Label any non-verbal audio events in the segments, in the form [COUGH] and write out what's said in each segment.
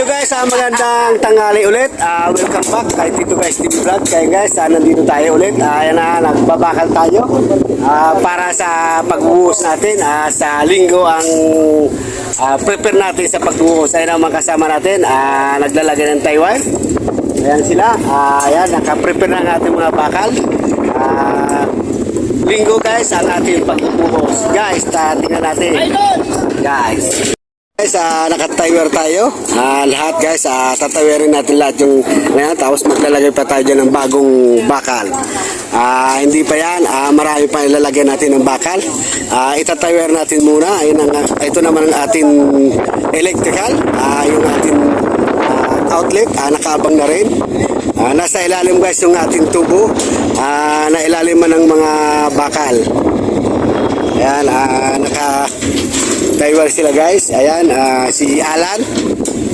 So guys, ah, magandang tanghali ulit. Ah, welcome back kay Tito Guys TV Vlog. Kaya guys, ah, nandito tayo ulit. Ayan na, nagbabakal tayo ah, para sa pagbuhos natin. Ah, sa linggo ang ah, prepare natin sa pagbuhos. Ayan ang mga kasama natin. Ah, naglalagay ng Taiwan. Ayan sila. Ah, ayan, nakaprepare na natin mga bakal. Ah, linggo guys, ang ating pagbubuhos. Guys, ah, tingnan natin. Guys. Guys, uh, nakatawer tayo. Ah, lahat guys, uh, tatawerin natin lahat yung ngayon. Tapos maglalagay pa tayo dyan ng bagong bakal. Ah, hindi pa yan. Ah, marami pa ilalagay natin ng bakal. Ah, itatawer natin muna. Ayun ang, ito naman ang ating electrical. Ah, yung ating ah, outlet. Ah, nakaabang na rin. Ah, nasa ilalim guys yung ating tubo. Ah, na ilalim ng mga bakal. Ayan, ah, naka Taiwan sila guys. Ayan, ah, si Alan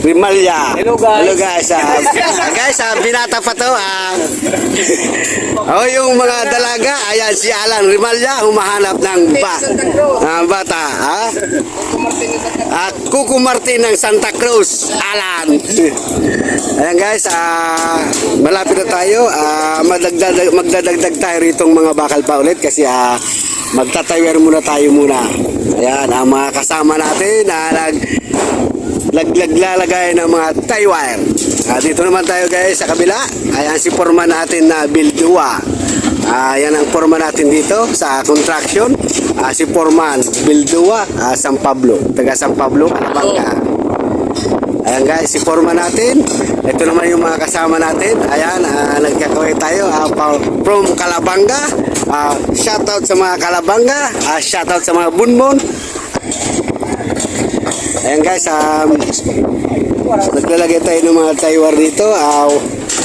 Rimalya. Hello, guys. Hello guys. ah, guys, ah, binata pa to. Ah. oh, yung mga dalaga, ayan si Alan Rimalya humahanap ng ba ah, bata. Ah. At Kuku Martin ng Santa Cruz, Alan. Ayan guys, ah, malapit na tayo. Magdagdag, magdadagdag tayo ritong mga bakal pa ulit kasi ah, magtatawer muna tayo muna. Ayan, ang mga kasama natin na nag laglalagay ng mga tie wire. Ah, dito naman tayo guys sa kabila. Ayan si forma natin na Bildua. Ah, yan ang forma natin dito sa construction. Ah, si Forman Bildua, ah, San Pablo. Taga San Pablo, Alabanga. Ayan guys, si forma natin. Ito naman yung mga kasama natin. Ayan, uh, nagkakaway tayo ah, pa- from Kalabanga. Ah, shoutout sa mga Kalabanga. Ah, shoutout sa mga Bunbon. Ayan guys, um, naglalagay tayo ng mga taywar dito. Ah,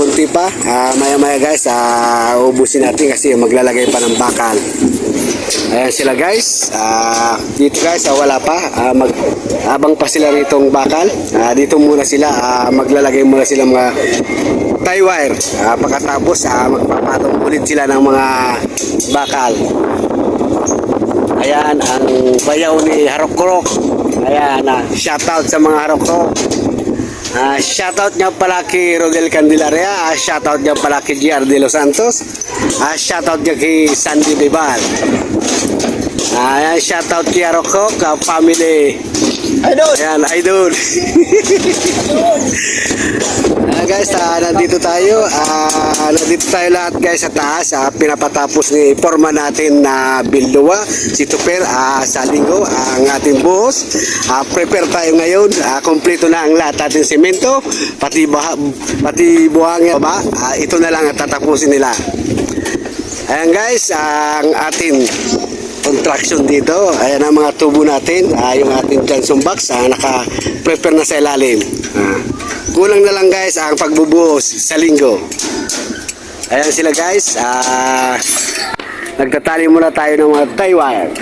kunti pa. Ah, maya maya guys, ah, ubusin natin kasi maglalagay pa ng bakal. Ayan sila guys. Ah, dito guys, ah, wala pa. Ah, mag abang pa sila ritong bakal. Ah, dito muna sila. Ah, maglalagay muna sila mga tie wire. Ah, pagkatapos, ah, magpapatong ulit sila ng mga bakal. Ayan, ang bayaw ni Harokrok. Ayan, ah, shoutout sa mga Harokrok. Ah, shoutout nga pala kay Rodel Candelaria, ah, shoutout nga pala kay GR De Los Santos, ah, shoutout nga kay Sandy. Ah, ayan, shoutout kay Harokrok, ah, family. Idol! Ayan, idol. [LAUGHS] Ah, guys, ah, nandito tayo. Ah, nandito tayo lahat guys sa taas. Ah, pinapatapos ni forma natin na Bildua, si Tuper ah, sa linggo, ang ating buhos. Ah, prepare tayo ngayon. Ah, kompleto na ang lahat ating semento, pati baha, pati buhangin ba? Ah, ito na lang ang tatapusin nila. Ayan guys, ang ating contraction dito. Ayan ang mga tubo natin. Ah, yung ating Johnson box, ah, naka-prepare na sa ilalim. Ah, kulang na lang guys ang pagbubuhos sa linggo. Ayan sila guys. Ah, nagtatali muna tayo ng mga tie wire.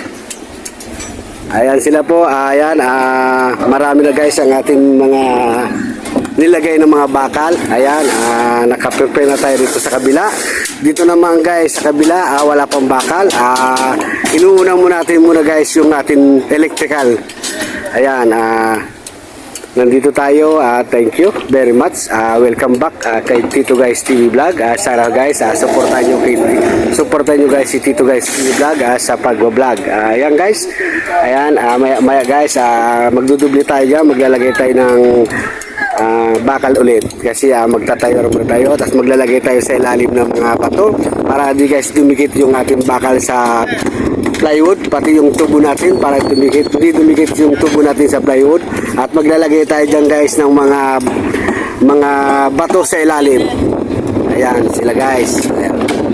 Ayan sila po. Ayan, ah, marami na guys ang ating mga nilagay ng mga bakal. Ayan, ah, nakaprepare na tayo dito sa kabila. Dito naman guys, sa kabila, ah, wala pang bakal. Ah, inuuna muna natin muna guys yung ating electrical. Ayan, ah, Nandito tayo, ah, thank you very much. Ah, welcome back ah, kay Tito Guys TV Vlog. Ah, sana guys, ah, supportan nyo kay supportan nyo guys si Tito Guys TV Vlog ah, sa pagbablog. Ah, ayan guys. Ayan, ah, maya, maya guys, ah, magdudubli tayo dyan. Maglalagay tayo ng ah, bakal ulit. Kasi ah, magtatayo muna tayo tapos maglalagay tayo sa ilalim ng mga bato para di guys dumikit yung ating bakal sa plywood pati yung tubo natin para dumikit hindi dumikit yung tubo natin sa plywood. At maglalagay tayo dyan guys ng mga mga bato sa ilalim. Ayan sila guys. Ayan.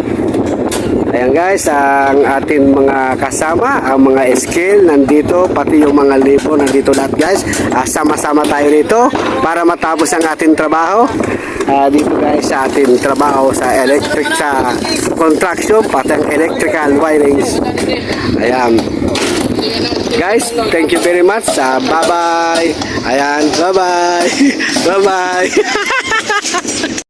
Guys, ang ating mga kasama, ang mga skill nandito, pati yung mga libo nandito lahat guys. Ah, sama-sama tayo dito para matapos ang ating trabaho. Ah, dito guys sa ating trabaho sa electric sa construction, pati ang electrical wirings. Ayan. Guys, thank you very much. Ah, bye-bye. Ayan, bye-bye. [LAUGHS] bye-bye. [LAUGHS]